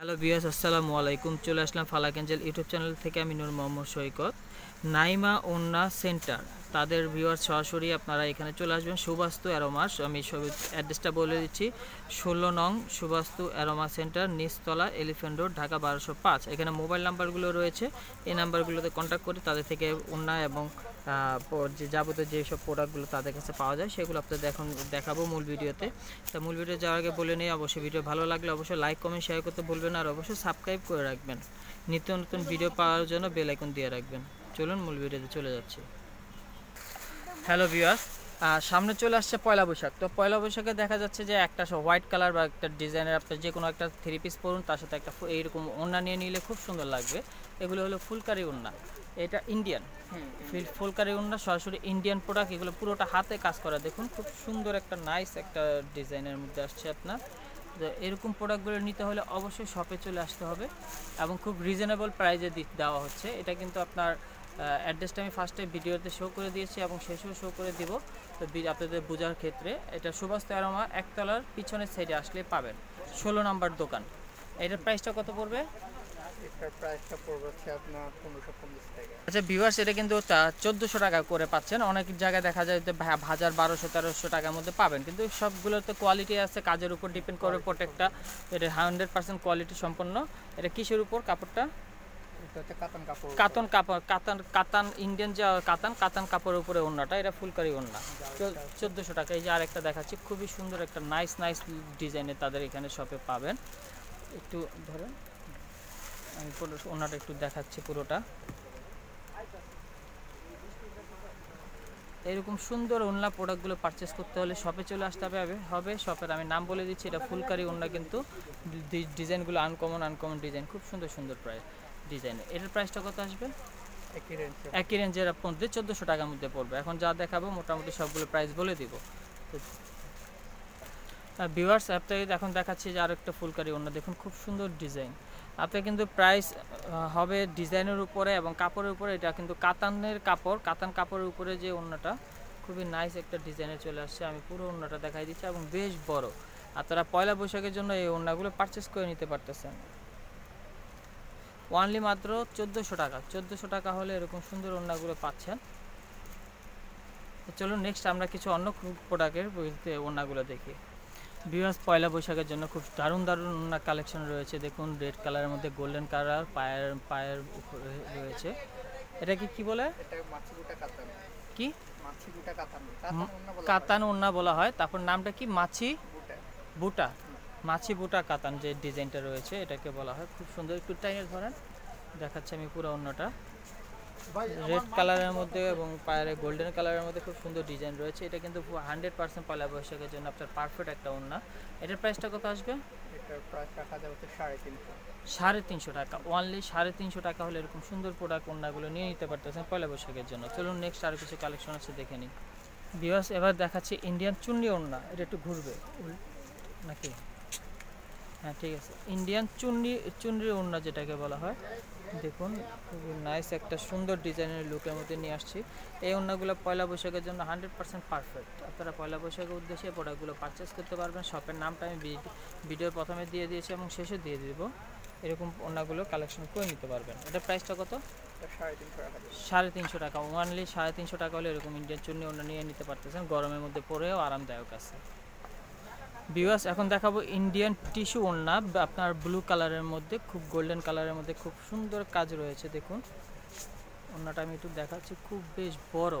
Hello বিয়াস আসসালামু আলাইকুম। চলে আসলাম ফালাক এঞ্জেল ইউটিউব চ্যানেল থেকে, আমি নূর মোহাম্মদ সৈকত। নাইমা, ওন্না, সেন্টার, তাদের ভিউয়ার সরাসরি আপনারা এখানে চলে আসবেন। সুবাস্তু অ্যারোমাস, আমি অ্যাড্রেসটা বলে দিচ্ছি। ষোলো নং সুবাস্তু অ্যারোমা সেন্টার, নিচতলা এলিফেন্ট রোড, ঢাকা বারোশো পাঁচ। এখানে মোবাইল নাম্বারগুলো রয়েছে। এই নাম্বারগুলোতে কন্ট্যাক্ট করে তাদের থেকে ওন্না এবং যে যাবতীয় যেসব প্রোডাক্টগুলো তাদের কাছে পাওয়া যায়, সেগুলো আপনাদের এখন দেখাবো মূল ভিডিওতে। তা মূল ভিডিও যাওয়ার আগে বলে নিই, অবশ্যই ভিডিও ভালো লাগলে অবশ্যই লাইক কমেন্ট শেয়ার করতে ভুলবেন না, আর অবশ্যই সাবস্ক্রাইব করে রাখবেন। নিত্য নতুন ভিডিও পাওয়ার জন্য বেল আইকন দিয়ে রাখবেন। চলুন মূল ভিডিওতে চলে যাচ্ছি। হ্যালো ভিউয়ার্স সামনে চলে আসছে পয়লা বৈশাখ। তো পয়লা বৈশাখে দেখা যাচ্ছে যে একটা হোয়াইট কালার বা একটা ডিজাইনের আপনার যে কোনো একটা থ্রি পিস পরুন, তার সাথে একটা এইরকম ওড়না নিয়ে নিলে খুব সুন্দর লাগবে। এগুলো হলো ফুলকারি ওড়না। এটা ইন্ডিয়ান ফিল ফুলকারি ওড়না সরাসরি ইন্ডিয়ান প্রোডাক্ট এগুলো পুরোটা হাতে কাজ করা। দেখুন খুব সুন্দর একটা নাইস একটা ডিজাইনের মধ্যে আসছে আপনার। তো এরকম প্রোডাক্টগুলো নিতে হলে অবশ্যই শপে চলে আসতে হবে এবং খুব রিজনেবল প্রাইজে দেওয়া হচ্ছে। এটা কিন্তু আপনার অ্যাড্রেসটা আমি ফার্স্টে ভিডিওতে শো করে দিয়েছি এবং শেষেও শো করে দিব। তো আপনাদের বোঝার ক্ষেত্রে এটা সুভাষ তেরোমা একতলার পিছনের সাইডে আসলে পাবেন। ষোলো নাম্বার দোকান। এটার প্রাইসটা কত পড়বে? এটার প্রাইসটা পড়বে হচ্ছে আপনার পনেরোশো পঞ্চাশ টাকা। আচ্ছা ভিউয়ার্স এটা কিন্তু চোদ্দোশো টাকা করে পাচ্ছেন। অনেক জায়গায় দেখা যায় যে হাজার বারোশো তেরোশো টাকার মধ্যে পাবেন। কিন্তু সবগুলোতে কোয়ালিটি আছে কাজের উপর ডিপেন্ড করে প্রত্যেকটা এটা হান্ড্রেড পার্সেন্ট কোয়ালিটি সম্পন্ন এটা কিসের উপর কাপড়টা? কাতান কাপড় কাতন কাপড় কাতান কাতান ইন্ডিয়ান যে কাতান কাতান কাপড়ের উপরে ওড়নাটা এটা ফুলকারি ওড়না। চোদ্দোশো টাকা। এই যে আরেকটা দেখাচ্ছি খুবই সুন্দর একটা নাইস নাইস ডিজাইনের তাদের এখানে শপে পাবেন। একটু ধরেন। আমি পুরো ওড়নাটা একটু দেখাচ্ছি পুরোটা। এরকম সুন্দর ওড়না প্রোডাক্টগুলো পারচেস করতে হলে শপে চলে আসতে হবে হবে শপের আমি নাম বলে দিচ্ছি এটা ফুলকারি ওড়না কিন্তু ডিজাইনগুলো আনকমন আনকমন ডিজাইন খুব সুন্দর সুন্দর প্রায় ডিজাইন এটার প্রাইসটা কত আসবে? একই রেঞ্জ একই রেঞ্জের মধ্যে চোদ্দোশো টাকার মধ্যে পড়বে। এখন যা দেখাবো মোটামুটি সবগুলো প্রাইস বলে দিব। ভিউয়ার্স আপনাকে এখন দেখাচ্ছি যে আরেকটা ফুলকারি অন্য দেখুন, খুব সুন্দর ডিজাইন আপনার কিন্তু প্রাইস হবে ডিজাইনের উপরে এবং কাপড়ের উপরে। এটা কিন্তু কাতানের কাপড়, কাতান কাপড়ের উপরে যে অন্যটা খুবই নাইস একটা ডিজাইনে চলে আসছে। আমি পুরো অন্যটা দেখাই দিচ্ছি এবং বেশ বড়। আপনারা পয়লা বৈশাখের জন্য এই ওড়নাগুলো পারচেস করে নিতে পারতেছেন। ওয়ানলি মাত্র চোদ্দোশো টাকা। চোদ্দোশো টাকা হলে এরকম সুন্দর ওড়নাগুলো পাচ্ছেন। চলুন নেক্সট আমরা কিছু অন্য প্রোডাক্টের ওড়নাগুলো দেখি। বিভাস পয়লা বৈশাখের জন্য খুব দারুণ দারুণ কালেকশন রয়েছে। দেখুন রেড কালারের মধ্যে গোল্ডেন কালার পায়ের পায়ের উপরে রয়েছে। এটা কি কি বলে? কি? কাতান। অন্য বলা হয়। তারপর নামটা কি? মাছি? বুটা। বুটা। মাছি বুটা কাতান যে ডিজাইনটা রয়েছে এটাকে বলা হয়। খুব সুন্দর। একটু টাইমের ধরেন। দেখাচ্ছি আমি পুরো অন্যটা। রেড কালারের মধ্যে এবং পায়ের গোল্ডেন কালারের মধ্যে খুব সুন্দর ডিজাইন রয়েছে। এটা কিন্তু হান্ড্রেড পার্সেন্ট পয়লা বৈশাখের জন্য আপনার পারফেক্ট একটা ওড়না। এটার প্রাইসটা কত আসবে? সাড়ে তিনশো। টাকা। ওনলি সাড়ে তিনশো টাকা হলে এরকম সুন্দর প্রোডাক্ট ওড়নাগুলো নিয়ে নিতে পারতেছেন পয়লা বৈশাখের জন্য। চলুন নেক্সট আরও কিছু কালেকশন আছে দেখে নিই। বিয়াস এবার দেখাচ্ছি ইন্ডিয়ান চুন্নি ওড়না। এটা একটু ঘুরবে। নাকি? হ্যাঁ ঠিক আছে। ইন্ডিয়ান চুন্নি চুনরি ওড়না যেটাকে বলা হয় দেখুন খুবই নাইস একটা সুন্দর ডিজাইনের লুকের মধ্যে নিয়ে আসছি। এই ওড়নাগুলো পয়লা বৈশাখের জন্য হান্ড্রেড পার্সেন্ট পারফেক্ট আপনারা পয়লা বৈশাখের উদ্দেশ্যে প্রোডাক্টগুলো পারচেস করতে পারবেন। শপের নামটা আমি ভিডিওর প্রথমে দিয়ে দিয়েছি এবং শেষে দিয়ে দিব। এরকম ওড়নাগুলো কালেকশন করে নিতে পারবেন। এটা প্রাইসটা কত? সাড়ে তিনশো রাখা সাড়ে তিনশো টাকা। ওয়ানলি সাড়ে তিনশো টাকা হলে এরকম ইন্ডিয়ান চুন্নি ওড়না নিয়ে নিতে পারতেছেন। গরমের মধ্যে পরেও আরামদায়ক আছে। বিওয়াস এখন দেখাবো ইন্ডিয়ান টিস্যু ওড়না। আপনার ব্লু কালারের মধ্যে, খুব গোল্ডেন কালারের মধ্যে খুব সুন্দর কাজ রয়েছে, দেখুন। ওড়নাটা আমি একটু দেখাচ্ছি, খুব বেশ বড়।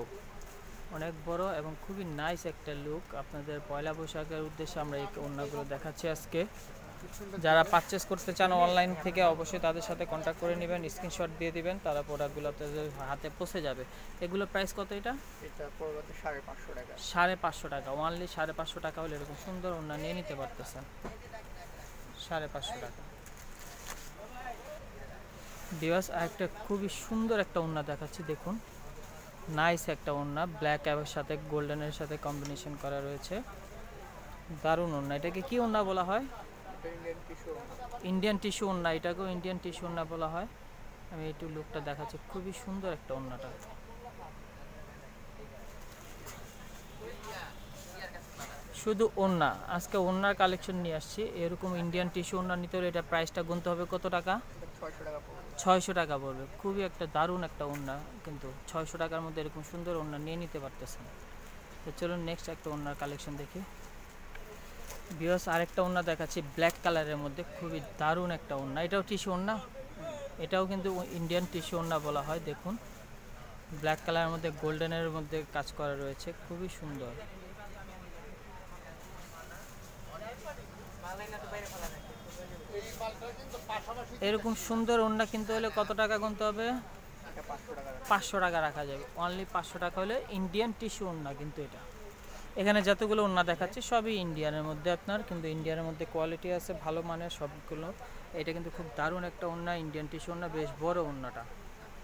অনেক বড় এবং খুবই নাইস একটা লুক আপনাদের পয়লা বৈশাখের উদ্দেশ্যে আমরা এই ওড়নাগুলো দেখাচ্ছি আজকে। যারা পারচেস করতে চান অনলাইন থেকে অবশ্যই তাদের সাথে কন্ট্যাক্ট করে নেবেন স্ক্রিনশট দিয়ে দিবেন তারা প্রোডাক্টগুলো আপনাদের হাতে পৌঁছে যাবে। এগুলো প্রাইস কত এটা? এটা পড়বে হচ্ছে সাড়ে পাঁচশো টাকা। ওনলি সাড়ে পাঁচশো টাকা হলে এরকম সুন্দর ওড়না নিয়ে নিতে পারতেছেন। সাড়ে পাঁচশো টাকা। দিবাস একটা খুবই সুন্দর একটা ওড়না দেখাচ্ছি দেখুন। নাইস একটা ওড়না ব্ল্যাক অ্যাবের সাথে গোল্ডেনের সাথে কম্বিনেশন করা রয়েছে। দারুণ ওড়না। এটাকে কি ওড়না বলা হয়? ইন্ডিয়ান টিস্যু টিস্যু এটাকেও ইন্ডিয়ান টিস্যু ওড়না বলা হয়। আমি একটু লুকটা দেখাচ্ছি। খুবই সুন্দর একটা ওড়নাটা শুধু ওন্না আজকে ওন্নার কালেকশন নিয়ে আসছি। এরকম ইন্ডিয়ান টিস্যু ওন্না নিতে হলে এটা প্রাইসটা গুনতে হবে কত টাকা? ছয়শো টাকা পড়বে। ছয়শো টাকা পড়বে। খুবই একটা দারুণ একটা ওন্না কিন্তু ছয়শো টাকার মধ্যে এরকম সুন্দর ওন্না নিয়ে নিতে পারতেছেন তো চলুন নেক্সট একটা ওন্নার কালেকশন দেখি। বিয়স আরেকটা ওন্না দেখাচ্ছি ব্ল্যাক কালারের মধ্যে, খুবই দারুণ একটা ওন্না এটাও টিস্যু ওন্না এটাও কিন্তু ইন্ডিয়ান টিস্যু ওন্না বলা হয়, দেখুন। ব্ল্যাক কালারের মধ্যে গোল্ডেনের মধ্যে কাজ করা রয়েছে, খুবই সুন্দর। এরকম সুন্দর ওন্না কিনতে হলে কত টাকা গুনতে হবে? পাঁচশো টাকা রাখা যাবে। অনলি পাঁচশো টাকা হলে ইন্ডিয়ান টিস্যু ওন্না কিন্তু এটা। এখানে যতগুলো ওন্না দেখাচ্ছে, সবই ইন্ডিয়ানের মধ্যে আপনার, কিন্তু ইন্ডিয়ানের মধ্যে কোয়ালিটি আছে, ভালো মানের সবগুলো। এটা কিন্তু খুব দারুণ একটা ওন্না ইন্ডিয়ান টিস্যু ওন্না বেশ বড় ওন্নাটা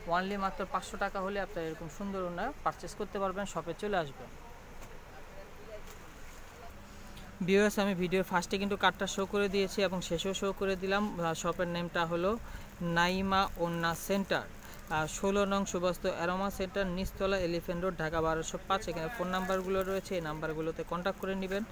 ওয়ানলি মাত্র পাঁচশো টাকা হলে আপনার এরকম সুন্দর ওন্না পারচেস করতে পারবেন শপে চলে আসবেন। ভিউয়ার্স আমি ভিডিও ফার্স্টে কিন্তু কার্ডটা শো করে দিয়েছি এবং শেষেও শো করে দিলাম। শপের নেমটা হলো নাইমা ওন্না সেন্টার ষোলো নং সুবাস্ত অ্যারোমা সেন্টার নিচতলা এলিফেন্ট রোড, ঢাকা বারোশো পাঁচ। এখানে ফোন নাম্বারগুলো রয়েছে, এই নাম্বারগুলোতে কন্ট্যাক্ট করে নেবেন।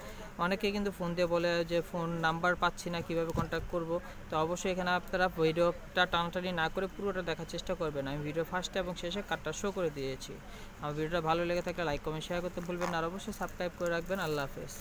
অনেকেই কিন্তু ফোন দিয়ে বলে যে, ফোন নাম্বার পাচ্ছি না, কীভাবে কন্ট্যাক্ট করব? তো অবশ্যই এখানে আপনারা ভিডিওটা টানাটানি না করে পুরোটা দেখার চেষ্টা করবেন। আমি ভিডিও ফার্স্টে এবং শেষে কার্ডটা শো করে দিয়েছি। আমার ভিডিওটা ভালো লেগে থাকলে লাইক কমেন্ট শেয়ার করতে ভুলবেন আর অবশ্যই সাবস্ক্রাইব করে রাখবেন। আল্লাহ হাফেজ।